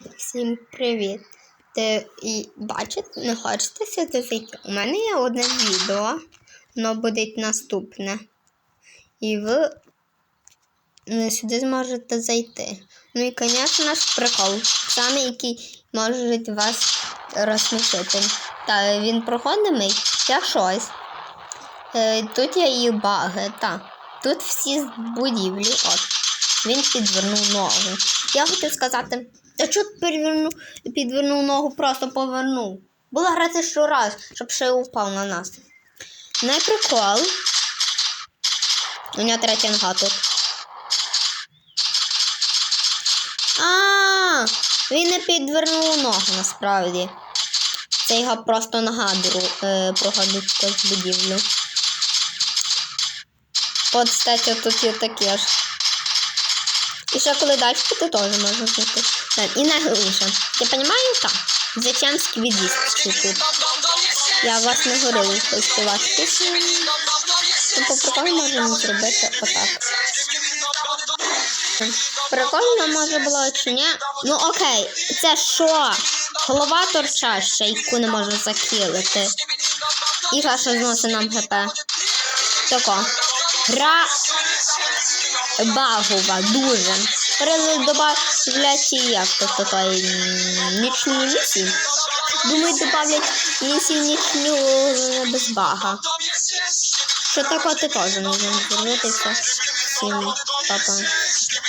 Всім привіт! Ти і бачите, не хочете сюди? У мене є одне відео, воно буде наступне. І ви е, сюди зможете зайти. Ну і, звісно, наш прикол. Саме який може вас розсмішити. Та він проходимий, я щось. Е, тут є і баги, так. Тут всі будівлі. От. Він підвернув ногу. Я хотів сказати, та чого ти перевернув, підвернув ногу, просто повернув. Було грати щораз, щоб ще упав на нас. Не прикол. У нього третя нога тут. А, він не підвернув ногу насправді. Це його просто нога дру- е, проходить через будівлю. От, кстати, тут є таке ж. І ще коли далі піти, теж можна знайти. Так, І найголовніше. Я розумію, так. Зачем сквідіст тут? Я вас не говорила, що співати пісню. Ну, по приколу можемо зробити отак. Прикольно може було чи ні? Ну окей, це що? Голова торчаща, яку не можна закілити. І що зносить нам ГП. Тако. Гра багова, дуже. Добавлять як то такої нічні місії. Думаю, добавлять місії нічну е, без бага. Що таке ти теж можна звернутися. Всім папа.